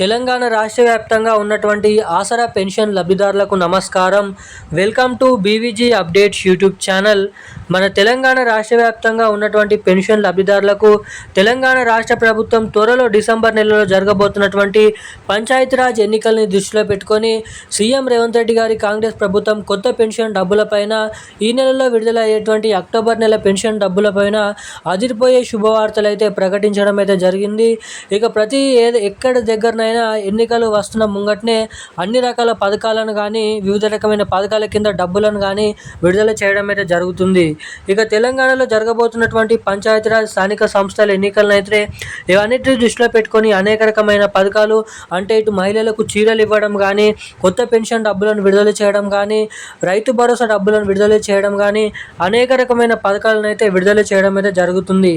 తెలంగాణ రాష్ట్ర వ్యాప్తంగా ఉన్నటువంటి ఆసరా పెన్షన్ లబ్ధిదారులకు నమస్కారం. Welcome to BVG updates YouTube channel. మన తెలంగాణ రాష్ట్ర వ్యాప్తంగా ఉన్నటువంటి పెన్షన్ లబ్ధిదారులకు తెలంగాణ రాష్ట్ర ప్రభుత్వం త్వరలో డిసెంబర్ నెలలో జరగబోతున్నటువంటి పంచాయతీరాజ్ ఎన్నికల్ని దృష్టిలో పెట్టుకొని సీఎం రేవంత్ రెడ్డి గారి కాంగ్రెస్ ప్రభుత్వం కొత్త పెన్షన్ డబ్బులపైన ఈ నెలలో విడుదల అయ్యేటువంటి అక్టోబర్ నెల పెన్షన్ డబ్బులపైన అదిరిపోయే శుభవార్తలు అయితే ప్రకటించడం అయితే జరిగింది. ఇక ప్రతి ఏది ఎక్కడ దగ్గరనైనా ఎన్నికలు వస్తున్న ముంగట్నే అన్ని రకాల పథకాలను కానీ వివిధ రకమైన పథకాల కింద డబ్బులను కానీ విడుదల చేయడం అయితే జరుగుతుంది. ఇక తెలంగాణలో జరగబోతున్నటువంటి పంచాయతీరాజ్ స్థానిక సంస్థల ఎన్నికలను అయితే ఇవన్నిటిని దృష్టిలో పెట్టుకొని అనేక రకమైన పథకాలు అంటే ఇటు మహిళలకు చీరలు ఇవ్వడం కానీ కొత్త పెన్షన్ డబ్బులను విడుదల చేయడం కానీ రైతు భరోసా డబ్బులను విడుదల చేయడం కానీ అనేక రకమైన పథకాలను అయితే విడుదల చేయడం అయితే జరుగుతుంది.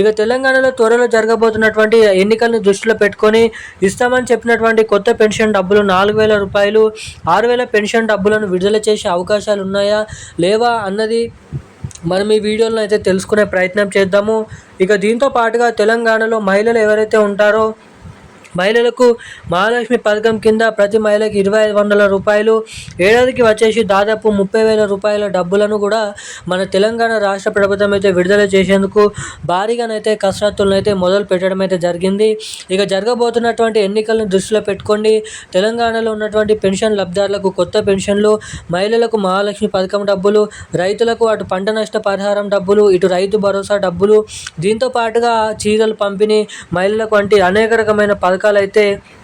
ఇక తెలంగాణలో త్వరలో జరగబోతున్నటువంటి ఎన్నికలను దృష్టిలో పెట్టుకొని ఇస్తా ఇస్తామని చెప్పినటువంటి కొత్త పెన్షన్ డబ్బులు నాలుగు వేల రూపాయలు ఆరు వేల పెన్షన్ డబ్బులను విడుదల చేసే అవకాశాలు ఉన్నాయా లేవా అన్నది మనం ఈ వీడియోలో అయితే తెలుసుకునే ప్రయత్నం చేద్దాము. ఇక దీంతో పాటుగా తెలంగాణలో మహిళలు ఎవరైతే ఉంటారో మహిళలకు మహాలక్ష్మి పథకం కింద ప్రతి మహిళకి ఇరవై ఐదు వందల రూపాయలు. ఏడాదికి వచ్చేసి దాదాపు ముప్పై వేల రూపాయల డబ్బులను కూడా మన తెలంగాణ రాష్ట్ర ప్రభుత్వం అయితే విడుదల చేసేందుకు భారీగానైతే కసరత్తులను అయితే మొదలు పెట్టడం అయితే జరిగింది. ఇక జరగబోతున్నటువంటి ఎన్నికలను దృష్టిలో పెట్టుకోండి. తెలంగాణలో ఉన్నటువంటి పెన్షన్ లబ్ధిదారులకు కొత్త పెన్షన్లు మహిళలకు మహాలక్ష్మి పథకం డబ్బులు రైతులకు అటు పంట నష్ట పరిహారం డబ్బులు ఇటు రైతు భరోసా డబ్బులు. దీంతో పాటుగా చీరలు పంపిణీ మహిళలకు వంటి అనేక రకమైన పథకాలు రకాలైతే అయితే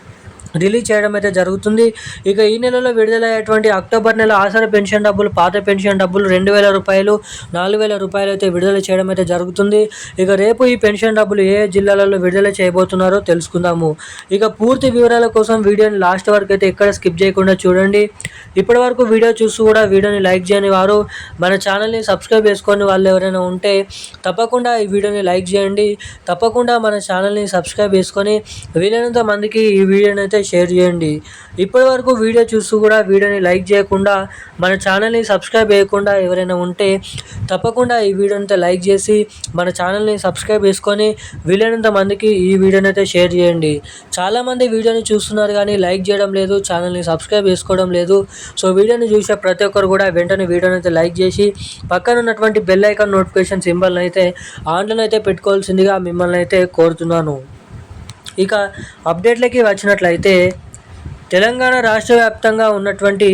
రిలీజ్ చేయడం అయితే జరుగుతుంది. ఇక ఈ నెలలో విడుదలయ్యేటువంటి అక్టోబర్ నెల ఆసర పెన్షన్ డబ్బులు పాత పెన్షన్ డబ్బులు రెండు వేల రూపాయలు నాలుగు వేల రూపాయలు అయితే విడుదల చేయడం అయితే జరుగుతుంది. ఇక రేపు ఈ పెన్షన్ డబ్బులు ఏ జిల్లాలలో విడుదల చేయబోతున్నారో తెలుసుకుందాము. ఇక పూర్తి వివరాల కోసం వీడియోని లాస్ట్ వరకు అయితే ఎక్కడ స్కిప్ చేయకుండా చూడండి. ఇప్పటి వరకు వీడియో చూస్తూ కూడా వీడియోని లైక్ చేయని వారు మన ఛానల్ని సబ్స్క్రైబ్ చేసుకొని వాళ్ళు ఎవరైనా ఉంటే తప్పకుండా ఈ వీడియోని లైక్ చేయండి. తప్పకుండా మన ఛానల్ని సబ్స్క్రైబ్ చేసుకొని వీలైనంత మందికి ఈ వీడియోని అయితే షేర్ చేయండి. ఇప్పటి వరకు వీడియో చూస్తూ కూడా వీడియోని లైక్ చేయకుండా మన ఛానల్ని సబ్స్క్రైబ్ చేయకుండా ఎవరైనా ఉంటే తప్పకుండా ఈ వీడియోని లైక్ చేసి మన ఛానల్ని సబ్స్క్రైబ్ చేసుకొని వీలైనంత మందికి ఈ వీడియోని అయితే షేర్ చేయండి. చాలామంది వీడియోని చూస్తున్నారు కానీ లైక్ చేయడం లేదు ఛానల్ని సబ్స్క్రైబ్ చేసుకోవడం లేదు. సో వీడియోని చూసే ప్రతి ఒక్కరు కూడా వెంటనే వీడియోని అయితే లైక్ చేసి పక్కన ఉన్నటువంటి బెల్ ఐకాన్ నోటిఫికేషన్ సింబల్ని అయితే ఆన్లైన్ అయితే పెట్టుకోవాల్సిందిగా మిమ్మల్ని అయితే కోరుతున్నాను. ఇక అప్డేట్లకి వచ్చినట్లయితే తెలంగాణ రాష్ట్ర వ్యాప్తంగా ఉన్నటువంటి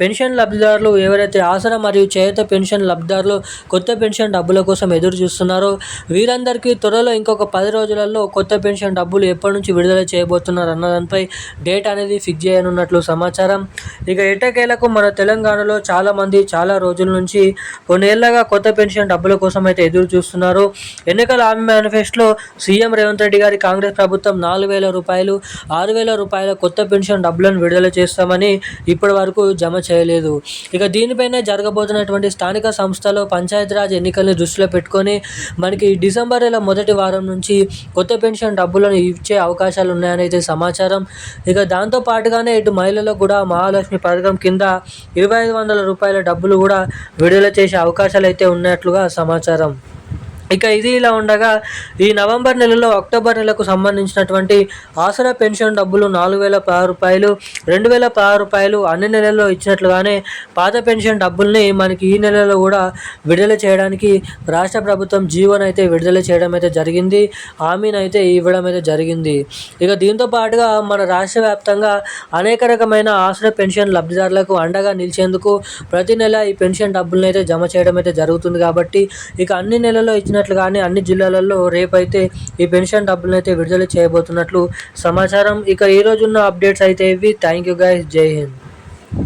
పెన్షన్ లబ్ధిదారులు ఎవరైతే ఆసరా మరియు చేత పెన్షన్ లబ్ధిదారులు కొత్త పెన్షన్ డబ్బుల కోసం ఎదురు చూస్తున్నారో వీరందరికీ త్వరలో ఇంకొక పది రోజులలో కొత్త పెన్షన్ డబ్బులు ఎప్పటి నుంచి విడుదల చేయబోతున్నారు అన్న దానిపై డేట్ అనేది ఫిక్స్ చేయనున్నట్లు సమాచారం. ఇక ఎటకేలకు మన తెలంగాణలో చాలామంది చాలా రోజుల నుంచి కొన్నేళ్ళగా కొత్త పెన్షన్ డబ్బుల కోసం అయితే ఎదురు చూస్తున్నారు. ఎన్నికల హామీ మేనిఫెస్టోలో సీఎం రేవంత్ రెడ్డి గారి కాంగ్రెస్ ప్రభుత్వం నాలుగు వేల రూపాయలు ఆరు వేల రూపాయల కొత్త పెన్షన్ డబ్బులను విడుదల చేస్తామని ఇప్పటి వరకు జమ చేయలేదు. ఇక దీనిపైన జరగబోతున్నటువంటి స్థానిక సంస్థలో పంచాయతీరాజ్ ఎన్నికల్ని దృష్టిలో పెట్టుకొని మనకి డిసెంబర్ నెల మొదటి వారం నుంచి కొత్త పెన్షన్ డబ్బులను ఇచ్చే అవకాశాలు ఉన్నాయని అయితే సమాచారం. ఇక దాంతో పాటుగానే ఇటు మహిళలకు కూడా మహాలక్ష్మి పథకం కింద ఇరవై ఐదు వందల రూపాయల డబ్బులు కూడా విడుదల చేసే అవకాశాలు అయితే ఉన్నట్లుగా సమాచారం. ఇక ఇది ఇలా ఉండగా ఈ నవంబర్ నెలలో అక్టోబర్ నెలకు సంబంధించినటువంటి ఆసరా పెన్షన్ డబ్బులు నాలుగు వేల పదహారు రూపాయలు రెండు వేల పది రూపాయలు అన్ని నెలల్లో ఇచ్చినట్లుగానే పాత పెన్షన్ డబ్బుల్ని మనకి ఈ నెలలో కూడా విడుదల చేయడానికి రాష్ట్ర ప్రభుత్వం జీవోని అయితే విడుదల చేయడం అయితే జరిగింది. హామీని అయితే ఇవ్వడం అయితే జరిగింది. ఇక దీంతో పాటుగా మన రాష్ట్ర వ్యాప్తంగా అనేక రకమైన ఆసరా పెన్షన్ లబ్ధిదారులకు అండగా నిలిచేందుకు ప్రతి నెల ఈ పెన్షన్ డబ్బులను అయితే జమ చేయడం అయితే జరుగుతుంది కాబట్టి ఇక అన్ని నెలల్లో ఇచ్చిన కానీ అన్ని జిల్లాలలో రేపైతే ఈ పెన్షన్ డబ్బులను అయితే విడుదల చేయబోతున్నట్లు సమాచారం. ఇక ఈ రోజున్న అప్డేట్స్ అయితే ఇవి. థ్యాంక్ యూ గైస్ జై హింద్.